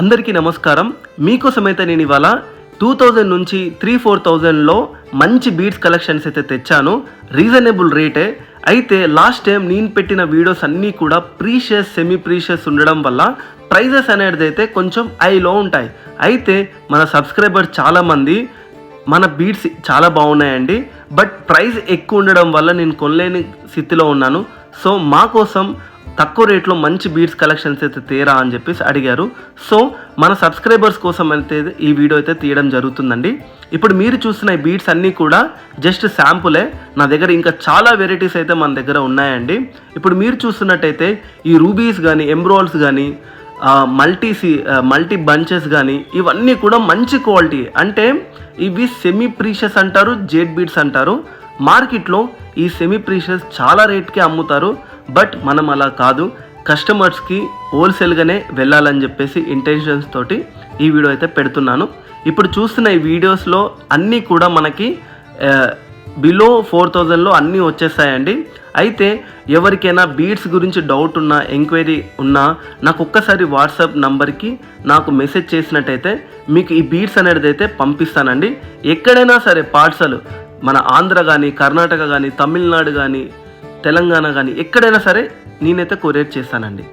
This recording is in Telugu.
అందరికీ నమస్కారం. మీకోసమైతే నేను ఇవాళ టూ థౌజండ్ నుంచి త్రీ ఫోర్ థౌజండ్లో మంచి బీడ్స్ కలెక్షన్స్ అయితే తెచ్చాను. రీజనబుల్ రేటే. అయితే లాస్ట్ టైం నేను పెట్టిన వీడియోస్ అన్నీ కూడా ప్రీషియస్ సెమీ ప్రీషియస్ ఉండడం వల్ల ప్రైజెస్ అనేది అయితే కొంచెం హైలో ఉంటాయి. అయితే మన సబ్స్క్రైబర్ చాలామంది మన బీడ్స్ చాలా బాగున్నాయండి. బట్ ప్రైస్ ఎక్కువ ఉండడం వల్ల నేను కొనలేని స్థితిలో ఉన్నాను. సో మా కోసం తక్కువ రేట్లో మంచి బీడ్స్ కలెక్షన్స్ అయితే తీరా అని చెప్పేసి అడిగారు. సో మన సబ్స్క్రైబర్స్ కోసం అయితే ఈ వీడియో అయితే తీయడం జరుగుతుందండి. ఇప్పుడు మీరు చూస్తున్న ఈ బీడ్స్ అన్నీ కూడా జస్ట్ శాంపులే. నా దగ్గర ఇంకా చాలా వెరైటీస్ అయితే మన దగ్గర ఉన్నాయండి. ఇప్పుడు మీరు చూస్తున్నట్టయితే ఈ రూబీస్ కానీ ఎంబ్రోల్స్ కానీ మల్టీ సి మల్టీ బంచెస్ కానీ ఇవన్నీ కూడా మంచి క్వాలిటీ. అంటే ఇవి సెమీ ప్రీషియస్ అంటారు జెడ్ బీడ్స్ అంటారు. మార్కెట్లో ఈ సెమీ ప్రీషియస్ చాలా రేట్కి అమ్ముతారు. బట్ మనం అలా కాదు. కస్టమర్స్కి హోల్సేల్గానే వెళ్ళాలని చెప్పేసి ఇంటెన్షన్స్ తోటి ఈ వీడియో అయితే పెడుతున్నాను. ఇప్పుడు చూస్తున్న ఈ వీడియోస్లో అన్నీ కూడా మనకి బిలో ఫోర్ థౌజండ్లో అన్నీ వచ్చేస్తాయండి అయితే ఎవరికైనా బీడ్స్ గురించి డౌట్ ఉన్నా ఎంక్వైరీ ఉన్నా నాకు ఒక్కసారి వాట్సాప్ నంబర్కి నాకు మెసేజ్ చేసినట్టయితే మీకు ఈ బీడ్స్ అనేది అయితే పంపిస్తానండి. ఎక్కడైనా సరే పార్సల్ మన ఆంధ్ర కానీ కర్ణాటక కానీ తమిళనాడు కానీ తెలంగాణ కానీ ఎక్కడైనా సరే నేనైతే కొరియర్ చేస్తానండి.